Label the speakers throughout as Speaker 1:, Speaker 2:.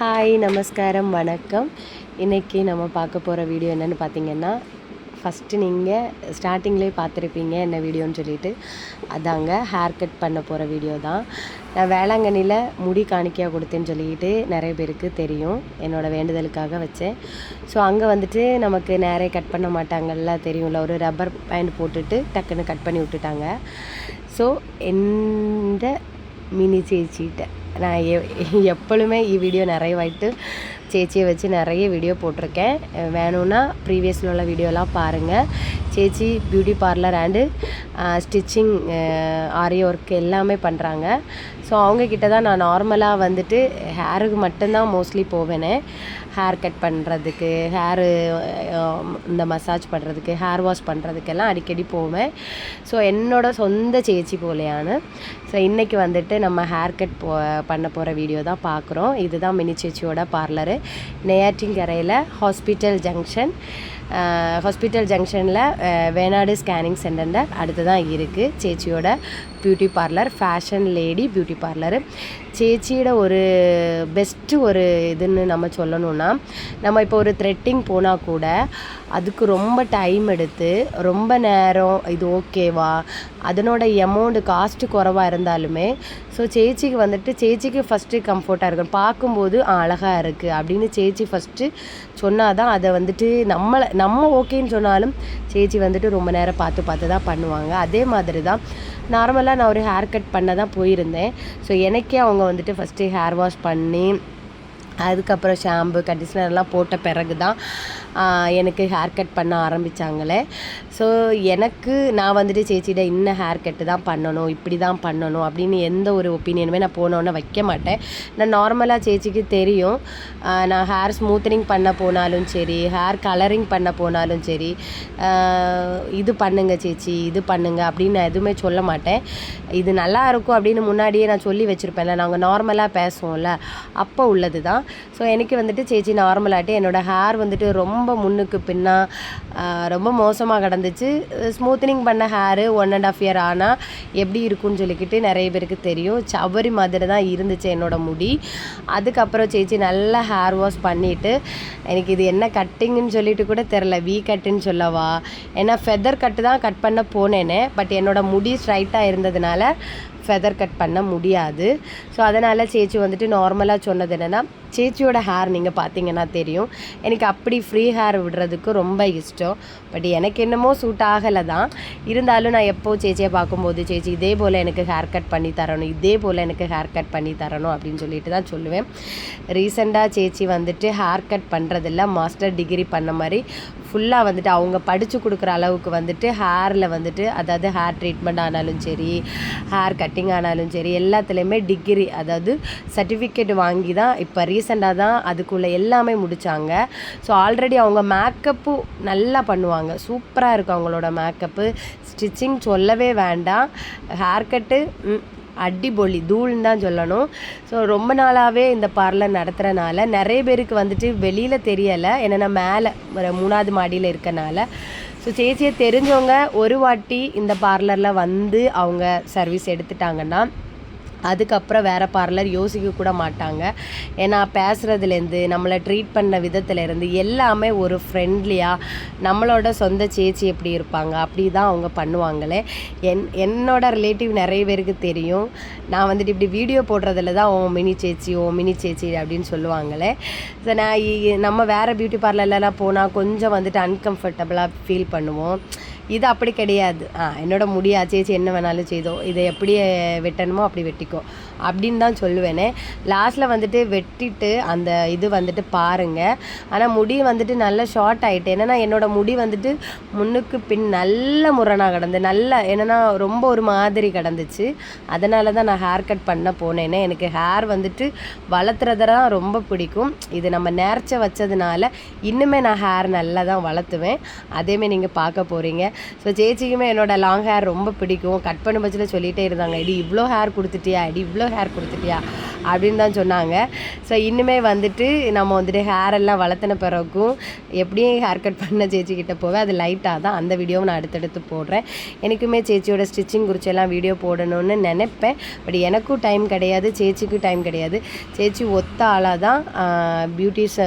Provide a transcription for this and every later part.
Speaker 1: Hi நமஸ்காரம் வணக்கம். இன்றைக்கி நம்ம பார்க்க போகிற வீடியோ என்னென்னு பார்த்தீங்கன்னா ஃபஸ்ட்டு நீங்கள் ஸ்டார்டிங்லேயே பார்த்துருப்பீங்க என்ன வீடியோன்னு சொல்லிட்டு. அதாங்க ஹேர் கட் பண்ண போகிற வீடியோ தான். நான் வேளாங்கண்ணியில் முடி காணிக்கையாக கொடுத்தேன்னு சொல்லிட்டு நிறைய பேருக்கு தெரியும். என்னோடய வேண்டுதலுக்காக வச்சேன். ஸோ அங்கே வந்துட்டு நமக்கு நேரே கட் பண்ண மாட்டாங்கல்ல தெரியும்ல. ஒரு ரப்பர் பேண்ட் போட்டுட்டு டக்குன்னு கட் பண்ணி விட்டுட்டாங்க. ஸோ எந்த மினி சேச்சிட்ட நான் எ எப்பொழுதுமே இ வீடியோ நிறையவாயிட்டு சேச்சியை வச்சு நிறைய வீடியோ போட்டிருக்கேன். வேணும்னா ப்ரீவியஸில் உள்ள வீடியோலாம் பாருங்கள் சேச்சி beauty parlour and stitching aari work எல்லாமே பண்ணுறாங்க ஸோ அவங்கக்கிட்ட தான் நான் நார்மலாக வந்துட்டு ஹேருக்கு மட்டும்தான் மோஸ்ட்லி போவேனே. ஹேர் கட் பண்ணுறதுக்கு ஹேரு இந்த மசாஜ் பண்ணுறதுக்கு ஹேர் வாஷ் பண்ணுறதுக்கெல்லாம் அடிக்கடி போவேன். ஸோ என்னோடய சொந்த சேச்சி போலையானு. ஸோ இன்றைக்கி வந்துட்டு நம்ம ஹேர் கட் போ பண்ண போகிற வீடியோ தான் பார்க்குறோம் இதுதான் மினி சேச்சியோட பார்லரு நெய்யாற்றிங்கரையில் ஹாஸ்பிட்டல் ஜங்ஷன் ஹாஸ்பிட்டல் ஜங்ஷனில் வேணாடு ஸ்கேனிங் சென்டரில் அடுத்து தான் இருக்குது சேச்சியோட beauty parlour fashion lady beauty parlour சேச்சியோட ஒரு பெஸ்ட்டு ஒரு இதுன்னு நம்ம சொல்லணும்னா நம்ம இப்போ ஒரு த்ரெட்டிங் போனால் கூட அதுக்கு ரொம்ப டைம் எடுத்து ரொம்ப நேரம் இது ஓகேவா அதனோட எமௌண்ட்டு காஸ்ட்டு குறவாக இருந்தாலுமே ஸோ சேச்சிக்கு வந்துட்டு சேச்சிக்கு ஃபஸ்ட்டு கம்ஃபர்ட்டாக இருக்கும் பார்க்கும்போது அழகாக இருக்குது அப்படின்னு சேச்சி ஃபஸ்ட்டு சொன்னால் தான் அதை வந்துட்டு நம்மளை நம்ம ஓகேன்னு சொன்னாலும் சேச்சி வந்துட்டு ரொம்ப நேரம் பார்த்து பார்த்து தான் பண்ணுவாங்க. அதே மாதிரி தான் நார்மலாக நான் ஒரு ஹேர் கட் பண்ண தான் போயிருந்தேன். ஸோ எனக்கே அவங்க வந்துட்டு ஃபஸ்ட்டு ஹேர் வாஷ் பண்ணி அதுக்கப்புறம் ஷாம்பு கண்டிஷ்னர்லாம் போட்ட பிறகு தான் எனக்கு ஹேர் கட் பண்ண ஆரம்பித்தாங்களே ஸோ எனக்கு நான் வந்துட்டு சேச்சிட்ட இன்னும் ஹேர் கட்டு தான் பண்ணணும் இப்படி தான் பண்ணணும் அப்படின்னு எந்த ஒரு ஒப்பீனியனுமே நான் போனோன்னே வைக்க மாட்டேன். நான் நார்மலாக சேச்சிக்கு தெரியும். நான் ஹேர் ஸ்மூத்தனிங் பண்ண போனாலும் சரி ஹேர் கலரிங் பண்ண போனாலும் சரி இது பண்ணுங்க சேச்சி இது பண்ணுங்க அப்படின்னு நான் எதுவுமே சொல்ல மாட்டேன். இது நல்லா இருக்கும் அப்படின்னு முன்னாடியே நான் சொல்லி வச்சுருப்பேன்ல நாங்கள் நார்மலாக பேசுவோம்ல அப்போ உள்ளது தான் ஸோ எனக்கு வந்துட்டு சேச்சி நார்மலாகிட்டு என்னோடய ஹேர் வந்துட்டு ரொம்ப ரொம்ப முன்னுக்கு பின்னா ரொம்ப மோசமாக கிடந்துச்சு. ஸ்மூத்தனிங் பண்ண hair one and half year ஆனால் எப்படி இருக்கும்னு சொல்லிக்கிட்டு நிறைய பேருக்கு தெரியும். சவரி மாதிரி தான் இருந்துச்சு என்னோடய முடி. அதுக்கப்புறம் சேச்சி நல்லா ஹேர் வாஷ் பண்ணிவிட்டு எனக்கு இது என்ன கட்டிங்குன்னு சொல்லிட்டு கூட தெரில வீ கட்டுன்னு சொல்லவா. ஏன்னா ஃபெதர் கட்டு தான் கட் பண்ண போனேனே பட் என்னோடய முடி ஸ்ட்ரைட்டாக இருந்ததுனால ஃபெதர் கட் பண்ண முடியாது. ஸோ அதனால் சேச்சி வந்துட்டு நார்மலாக சொன்னது என்னென்னா சேச்சியோட ஹேர் நீங்கள் பார்த்தீங்கன்னா தெரியும். எனக்கு அப்படி ஃப்ரீ ஹேர் விடுறதுக்கு ரொம்ப இஷ்டம். பட் எனக்கு என்னமோ சூட் ஆகலை தான். இருந்தாலும் நான் எப்போ சேச்சியை பார்க்கும்போது சேச்சி இதே போல் எனக்கு ஹேர் கட் பண்ணி தரணும் இதே போல் எனக்கு ஹேர் கட் பண்ணி தரணும் அப்படின்னு சொல்லிட்டு தான் சொல்லுவேன். ரீசெண்டாக சேச்சி வந்துட்டு ஹேர் கட் பண்ணுறதில்ல மாஸ்டர் டிகிரி பண்ண மாதிரி ஃபுல்லாக வந்துட்டு அவங்க படித்து கொடுக்குற அளவுக்கு வந்துட்டு ஹேரில் வந்துட்டு அதாவது ஹேர் ட்ரீட்மெண்ட் ஆனாலும் சரி ஹேர் கட்டிங் ஆனாலும் சரி எல்லாத்துலேயுமே டிகிரி அதாவது சர்டிஃபிகேட் வாங்கி தான் இப்போ ரீசெண்டாக தான் அதுக்குள்ளே எல்லாமே முடித்தாங்க ஸோ ஆல்ரெடி அவங்க மேக்கப்பும் நல்லா பண்ணுவாங்க. சூப்பராக இருக்கும் அவங்களோட மேக்கப்பு ஸ்டிச்சிங் சொல்லவே வேண்டாம். ஹேர் கட்டு அடிபொலி தூள்னு தான் சொல்லணும். ஸோ ரொம்ப நாளாகவே இந்த பார்லர் நடத்துகிறனால நிறைய பேருக்கு வந்துட்டு வெளியில் தெரியலை. என்னென்னா மேலே ஒரு மூணாவது மாடியில் இருக்கனால. ஸோ சேச்சியை தெரிஞ்சவங்க ஒரு வாட்டி இந்த பார்லரில் வந்து அவங்க சர்வீஸ் எடுத்துட்டாங்கன்னா அதுக்கப்புறம் வேறு பார்லர் யோசிக்க கூட மாட்டாங்க. ஏன்னா பேசுகிறதுலேருந்து நம்மளை ட்ரீட் பண்ண விதத்துலேருந்து எல்லாமே ஒரு ஃப்ரெண்ட்லியாக நம்மளோட சொந்த சேச்சி எப்படி இருப்பாங்க அப்படி தான் அவங்க பண்ணுவாங்களே. என் என்னோட ரிலேட்டிவ் நிறைய பேருக்கு தெரியும். நான் வந்துட்டு இப்படி வீடியோ போடுறதுல தான் ஓ மினி சேச்சி ஓ மினி சேச்சி அப்படின்னு சொல்லுவாங்களே. ஸோ நான் நம்ம வேறு பியூட்டி பார்லர்லலாம் போனால் கொஞ்சம் வந்துட்டு அன்கம்ஃபர்டபுளாக ஃபீல் பண்ணுவோம். இது அப்படி கிடையாது. ஆ என்னோட முடியா சேச்சி என்ன வேணாலும் செய்தோ இதை எப்படி வெட்டணுமோ அப்படி வெட்டிக்கோ. அப்படின்னு தான் சொல்லுவேனே. லாஸ்ட்டில் வந்துட்டு வெட்டிட்டு அந்த இது வந்துட்டு பாருங்கள் ஆனால் முடி வந்துட்டு நல்ல ஷார்ட் ஆகிட்டு என்னென்னா என்னோடய முடி வந்துட்டு முன்னுக்கு பின் நல்ல முரணாக கிடந்து நல்ல என்னென்னா ரொம்ப ஒரு மாதிரி கிடந்துச்சு. அதனால தான் நான் ஹேர் கட் பண்ண போனேனே. எனக்கு ஹேர் வந்துட்டு வளர்த்துறதெல்லாம் ரொம்ப பிடிக்கும். இது நம்ம நேர்ச்ச வச்சதுனால இன்னுமே நான் ஹேர் நல்லா தான் வளர்த்துவேன். அதேமாரி நீங்கள் பார்க்க போகிறீங்க ஸோ சேச்சிக்குமே என்னோடய லாங் ஹேர் ரொம்ப பிடிக்கும். கட் பண்ண பட்சத்தில் சொல்லிகிட்டே இருந்தாங்க இடி இவ்வளோ ஹேர் கொடுத்துட்டியா? இடி இவ்வளோ ஹேர் கொடுத்துட்டியா? அப்படின்னு தான் சொன்னாங்க. ஸோ இன்னுமே வந்துட்டு நம்ம வந்துட்டு ஹேர் எல்லாம் வளர்த்தின பிறகும் எப்படியும் ஹேர் கட் பண்ண சேச்சிக்கிட்ட போவேன். அது லைட்டாக தான். அந்த வீடியோவை நான் அடுத்தடுத்து போடுறேன். எனக்குமே சேச்சியோட ஸ்டிச்சிங் குறித்து எல்லாம் வீடியோ போடணும்னு நினைப்பேன். பட் எனக்கும் டைம் கிடையாது சேச்சிக்கும் டைம் கிடையாது. சேச்சி ஒத்த ஆளாக தான் பியூட்டிஸ்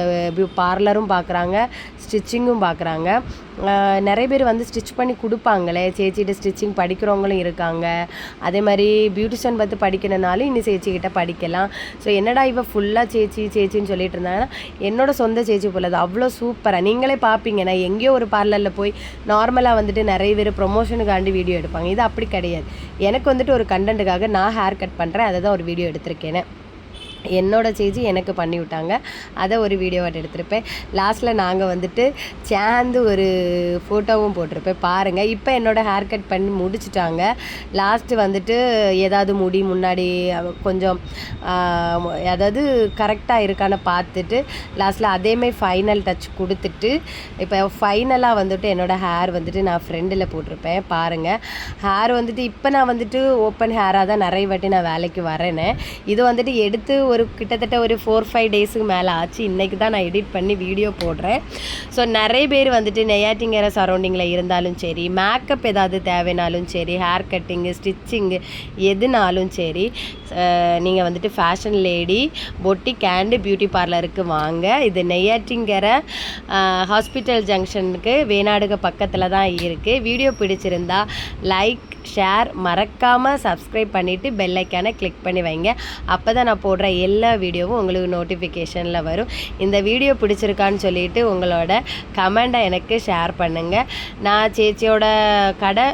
Speaker 1: பார்லரும் பார்க்குறாங்க ஸ்டிச்சிங்கும் பார்க்குறாங்க நிறைய பேர் வந்து ஸ்டிச் பண்ணி கொடுப்பாங்களே. சேச்சிகிட்ட ஸ்டிச்சிங் படிக்கிறவங்களும் இருக்காங்க. அதே மாதிரி பியூட்டிஷியன் பார்த்து படிக்கணுனாலும் இன்னும் சேச்சிக்கிட்ட படிக்கலாம். ஸோ என்னடா இவ ஃபுல்லாக சேச்சி சேச்சின்னு சொல்லிட்டு இருந்தாங்கன்னா என்னோட சொந்த சேச்சி போல் அது அவ்வளோ சூப்பராக நீங்களே பார்ப்பீங்க நான் எங்கேயோ ஒரு பார்லரில் போய் நார்மலாக வந்துட்டு நிறைய பேர் ப்ரொமோஷனுக்காண்டி வீடியோ எடுப்பாங்க. இது அப்படி கிடையாது. எனக்கு வந்துட்டு ஒரு கண்டென்ட்டுக்காக நான் ஹேர் கட் பண்ணுறேன் அதை தான் ஒரு வீடியோ எடுத்திருக்கேனே என்னோட சேஜி எனக்கு பண்ணி விட்டாங்க. அதை ஒரு வீடியோவாக எடுத்திருப்பேன். லாஸ்ட்டில் நாங்கள் வந்துட்டு சேர்ந்து ஒரு ஃபோட்டோவும் போட்டிருப்பேன். பாருங்கள் இப்போ என்னோடய ஹேர் கட் பண்ணி முடிச்சிட்டாங்க. லாஸ்ட்டு வந்துட்டு ஏதாவது முடி முன்னாடி கொஞ்சம் அதாவது கரெக்டாக இருக்கான்னு பார்த்துட்டு லாஸ்ட்டில் அதேமாதிரி ஃபைனல் டச் கொடுத்துட்டு இப்போ ஃபைனலாக வந்துட்டு என்னோடய ஹேர் வந்துட்டு நான் ஃப்ரெண்டில் போட்டிருப்பேன். பாருங்கள் ஹேர் வந்துட்டு இப்போ நான் வந்துட்டு ஓப்பன் ஹேராக தான் நிறைய வாட்டி நான் வேலைக்கு வரேன்னு இது வந்துட்டு எடுத்து ஒரு கிட்டத்தட்ட ஒரு ஃபோர் ஃபைவ் டேஸுக்கு மேலே ஆச்சு. இன்றைக்கி தான் நான் எடிட் பண்ணி வீடியோ போடுறேன். ஸோ நிறைய பேர் வந்துட்டு நெய்யாட்டிங்கிற சரௌண்டிங்கில் இருந்தாலும் சரி மேக்கப் ஏதாவது தேவைனாலும் சரி ஹேர் கட்டிங்கு ஸ்டிச்சிங்கு எதுனாலும் சரி நீங்கள் வந்துட்டு ஃபேஷன் லேடி பொட்டி கேண்டு பியூட்டி பார்லருக்கு வாங்க. இது நெய்யாட்டிங்கிற ஹாஸ்பிட்டல் ஜங்ஷனுக்கு வேணாடுக பக்கத்தில் தான் இருக்குது வீடியோ பிடிச்சிருந்தா லைக் ஷேர் மறக்காமல் சப்ஸ்கிரைப் பண்ணிவிட்டு பெல்லைக்கான கிளிக் பண்ணி வைங்க. அப்போ தான் நான் போடுற எல்லா வீடியோவும் உங்களுக்கு நோட்டிஃபிகேஷனில் வரும். இந்த வீடியோ பிடிச்சிருக்கான்னு சொல்லிட்டு உங்களோட கமெண்டை எனக்கு ஷேர் பண்ணுங்கள் நான் சேச்சியோட கடை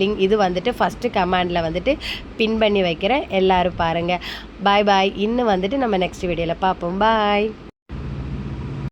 Speaker 1: லிங்க் இது வந்துட்டு ஃபஸ்ட்டு கமெண்டில் வந்துட்டு பின் பண்ணி வைக்கிறேன். எல்லோரும் பாருங்கள் பாய் பாய் இன்னும் வந்துட்டு நம்ம நெக்ஸ்ட் வீடியோவில் பார்ப்போம். பாய்